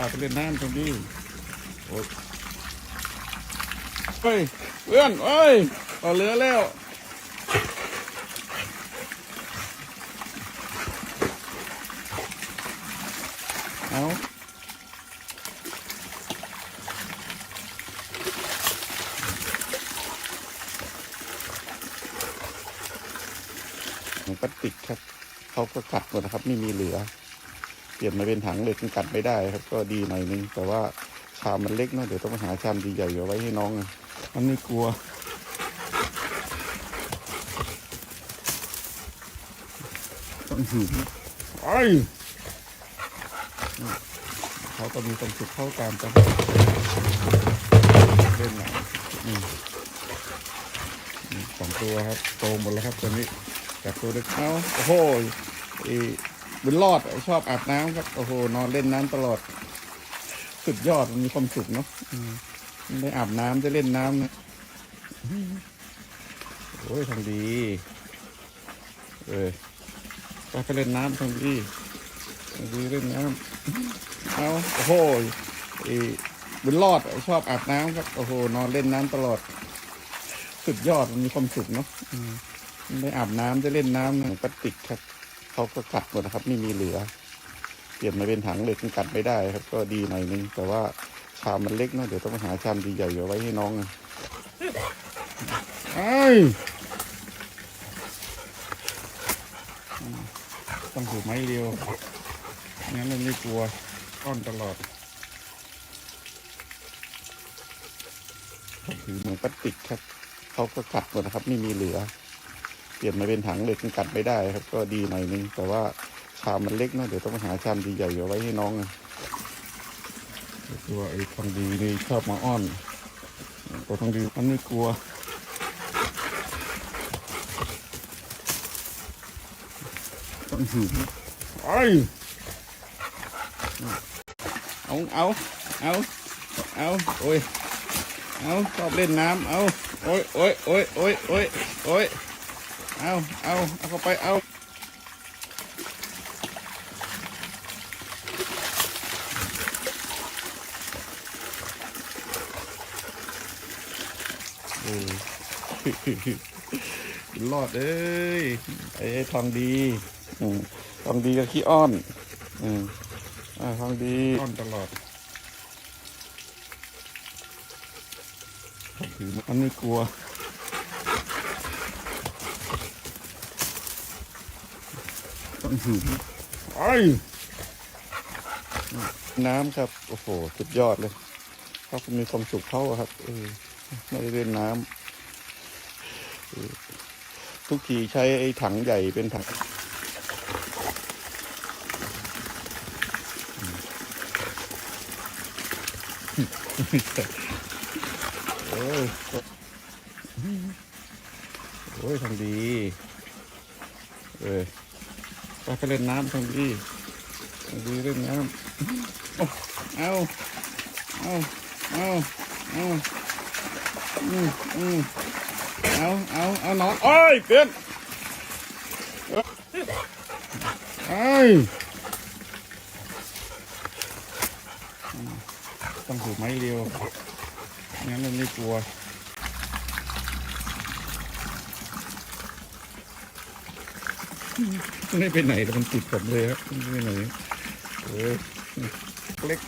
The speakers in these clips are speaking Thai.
พาไปเล่นน้ำตรงนี้โอ้ยเฮ้ยเพื่อนเอ้ยต่อเรือแล้วเอาถังพลาสติกครับ เขาก็กัดหมดนะครับ ไม่มีเหลือ เปลี่ยนมาเป็นถังเหล็กมันกัดไม่ได้ครับ ก็ดีหน่อยนึงแต่ว่าชามมันเล็กเนอะเดี๋ยวต้องไปหาชามใหญ่ๆเอาไว้ให้น้องนะมันไม่กลัวต้องหืนไอ้เขาก็มีความสุขเข้าตามกันเล่นหนังนี่นี่สองตัวครับ โตหมดแล้วครับตอนนี้จากตัวเล็กเอาโอ้โหอ้ บุญรอดชอบอาบน้ำครับโอ้โหนอนเล่นน้ำตลอด สุดยอดมันมีความสุขเนาะอืมได้อาบน้ำได้เล่นน้ำนะโอ้ยทำดี เออไปไปเล่นน้ำทางนี้ทางนี้เล่นน้ำเอาโอ้โหไอ้บุญรอดชอบอาบน้ำครับโอ้โหนอนเล่นน้ำตลอด สุดยอดมันมีความสุขเนาะอืมได้อาบน้ำได้เล่นน้ำนะพลาสติกครับ เขาก็กัดหมดนะครับ ไม่มีเหลือ เปลี่ยนมาเป็นถังเหล็กมันกัดไม่ได้ครับ ก็ดีหน่อยนึง แต่ว่าชามมันเล็กเนอะเดี๋ยวต้องไปหาชามใหญ่ๆเอาไว้ให้น้องนะไอ้ยต้องถือไม้เรียวงั้นมันไม่กลัวต้อนตลอดต้องถือเหมือนพลาสติกครับ เขาก็กัดหมดนะครับ ไม่มีเหลือ เปลี่ยนมาเป็นถังเหล็กมันกัดไม่ได้ครับ ก็ดีหน่อยนึงแต่ว่าชามมันเล็กเนะเดี๋ยวต้องหาชามใหญ่ๆเอาไว้ให้น้องนะตัวไอ้ทองดีนี่ชอบมาอ้อนตัวทองดีมันไม่กลัวต้องหืนไอ้ยเอาเอาเอาเอาโอ้ยเอาชอบเล่นน้ำเอาโอ้ยโอ้ยโอ้ยโอ้ยโอ้ยโอ้ย เอาเอาเอาเข้าไปเอาโอ้ยรอดเอ้ยไอ้ทองดีอืมทองดีกับขี้อ้อนอืมอ่าทองดีอ้อนตลอดถือมันไม่กลัว ต้องหืน ไอ้น้ำครับ โอ้โห สุดยอดเลยเขาก็มีความสุขเขาครับเออไม่ได้เล่นน้ำทุกทีใช้ไอ้ถังใหญ่เป็นถังโอ้ยโอ้ยทำดีเออ ไปไปเล่นน้ำทำดีทำดีเล่นน้ำโอ้เอาเอาเอาเอาอืมอืมเอาเอาเอานอนโอ้ยเปลี่ยนเอ้ยต้องถือไม้เดียวงั้นมันไม่กลัว ไม่ไปไหนแต่มันติดผมเลยครับไม่ไปไหนเออเล็ก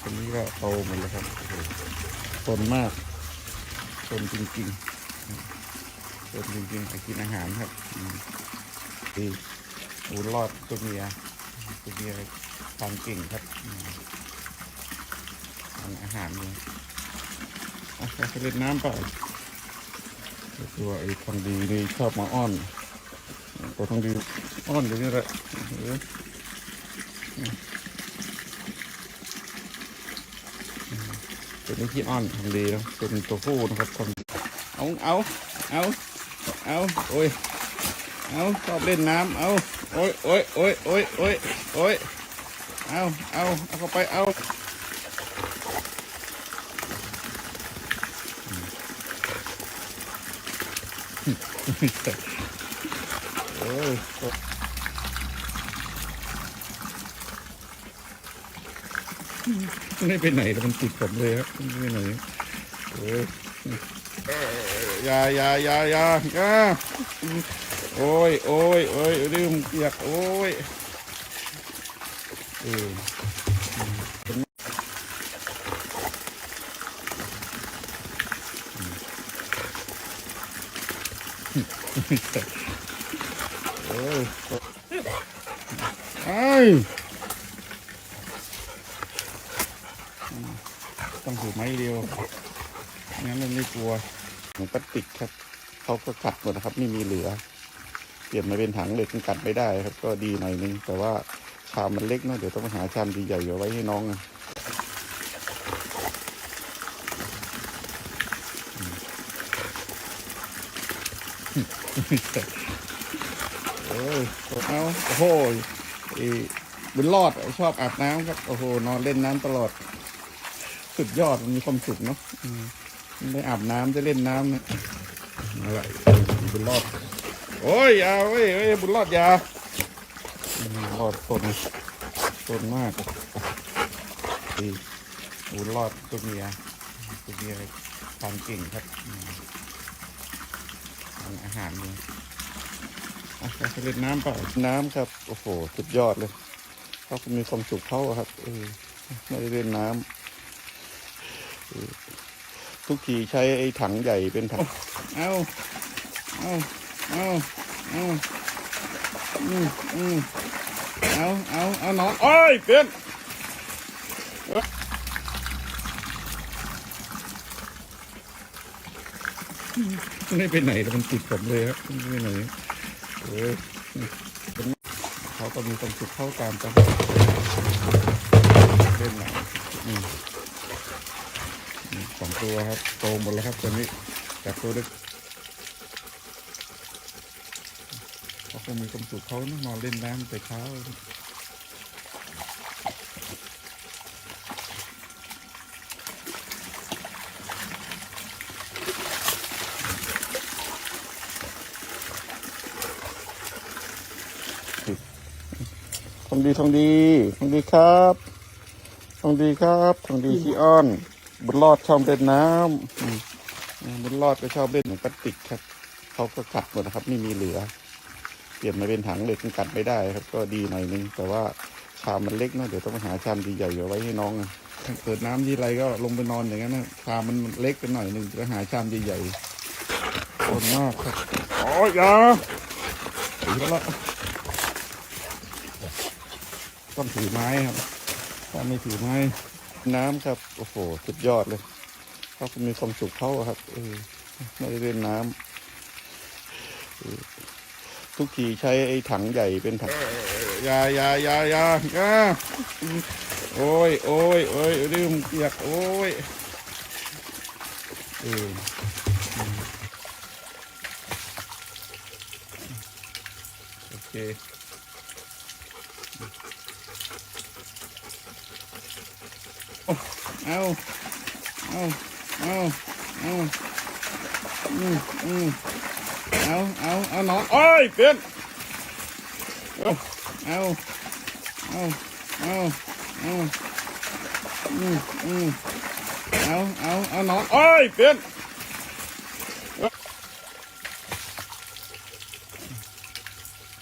คนนี้ก็โตหมดแล้วครับโอ้โหทนมากทนจริงๆเป็นจริงๆไปกินอาหารครับอืมดีอูรอดตัวเมียตัวเมียทางเก่งครับทานอาหารเลยอะไปเล่นน้ำเปล่าตัวไอ้ทองดีนี่ชอบมาอ้อน ตัวทองดีอ้อนอยู่นี่แหละเออตัวนี้ที่อ้อนทองดีนะเป็นตัวผู้น ไม่ไปไหนแล้วมันติดผมเลยครับไม่ไปไหนโอ้ยยายายายาอยาโอ้ยโอ้ยโอ้ยลืมเปียกโอ้ยเออ โอ้ยไอต้องถือไม้เดียวงั้นมันไม่กลัวหนูพลาสติกครับเขาก็กัดหมดนะครับ ไม่มีเหลือ เปลี่ยนมาเป็นถังเหล็กมันกัดไม่ได้ครับ ก็ดีหน่อยนึง แต่ว่าชามมันเล็กเนอะเดี๋ยวต้องหาชามใหญ่ๆเอาไว้ให้น้องอะ โอ้ยเอาโอ้โหไอ้บุญรอดชอบอาบน้ำครับ โอ้โห นอนเล่นน้ำตลอด สุดยอด มันมีความสุขเนาะอืมได้อาบน้ำได้เล่นน้ำเนี่ยอะไรบุญรอด โอ้ยอยาเว้ยเว้ยบุญรอดอยาอืมรอดตนตนมากดีบุญรอดตัวเมียตัวเมียทานเก่งครับอืมทานอาหารเนี่ย อะไปเล่นน้ำเปล่าน้ำครับ โอ้โห สุดยอดเลยเขาก็มีความสุขเขาอะครับเออไม่ได้เล่นน้ำทุกทีใช้ไอ้ถังใหญ่เป็นถัง เอาเอาเอาเอาอืมอืมเอาเอาเอานอนโอ้ยเปลี่ยนไม่ไปไหนแล้วมันติดผมเลยครับไม่ไปไหน เอ้ยเขาก็มีความสุขเข้าตามกันเล่นหนังอืมสองตัวครับ โตหมดแล้วครับตัวนี้จากตัวเล็กเขาคงมีความสุขเขานะนอนเล่นน้ำแต่เช้า องดีทองดีทองดีครับทองดีครับทองดีขี้อ้อนบุญรอดชอบเล่นน้ำบุญรอดก็ชอบเล่นหนังพลาสติกครับเขาก็กัดหมดนะครับไม่มีเหลือ เปลี่ยนมาเป็นถังเหล็กมันกัดไม่ได้ครับ ก็ดีหน่อยนึง แต่ว่าชามมันเล็กเนะเดี๋ยวต้องหาชามใหญ่ๆไว้ให้น้องอะถ้าเกิดน้ำที่ไรก็ลงไปนอนอย่างนั้นนะชามมันเล็กไปหน่อยนึงจะหาชามใหญ่ๆคนมากครับโอ้ยอยาถือแล้ว ต้องถือไม้ครับถ้าไม่ถือไม้น้ำครับ โอ้โห สุดยอดเลยเขาก็มีความสุขเขาครับเออไม่ได้เล่นน้ำเออทุกทีใช้ไอ้ถังใหญ่เป็นถังยายายายายาโอ้ยโอ้ยโอ้ยลืมเปียกโอ้ยเออโอเค เอาเอาเอาเอาอืมอืมเอาเอาเอานอนโอ้ยเปลี่ยนเอาเอาเอาเอาเอาอืมอืมเอาเอาเอานอนโอ้ยเปลี่ยน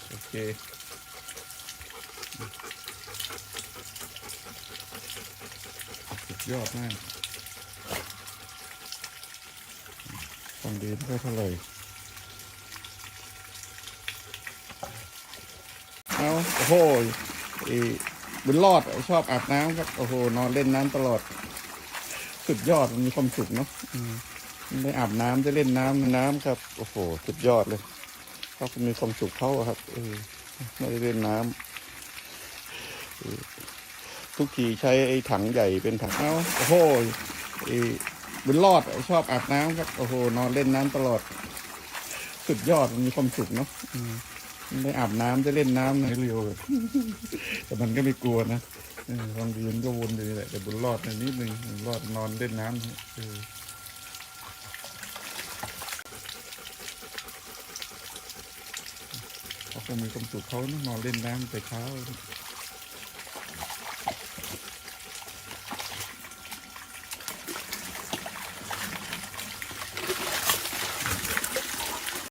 โอเค สุด ยอดมากฟังดีไม่ค่อยเท่าไหร่เอาโอ้โหไอ้บุญรอดชอบอาบน้ำครับ โอ้โห นอนเล่นน้ำตลอด สุดยอด มันมีความสุขเนาะอืมได้อาบน้ำได้เล่นน้ำน้ำครับ โอ้โห สุดยอดเลยเขาก็มีความสุขเขาอะครับเออไม่ได้เล่นน้ำ ทุกทีใช้ไอ้ถังใหญ่เป็นถังเอาโอ้โหไอ้บุญรอดชอบอาบน้ำครับโอ้โหนอนเล่นน้ำตลอด สุดยอดมันมีความสุขเนาะอืมได้อาบน้ำได้เล่นน้ำในเร็วแบบแต่มันก็ไม่กลัวนะเออบางทีมันก็วนอยู่นี่แหละแต่บุญรอดในยนิดนึงบุญรอดนอนเล่นน้ำเออเขาคงมีความสุขเขานะนอนเล่นน้ำแต่เช้า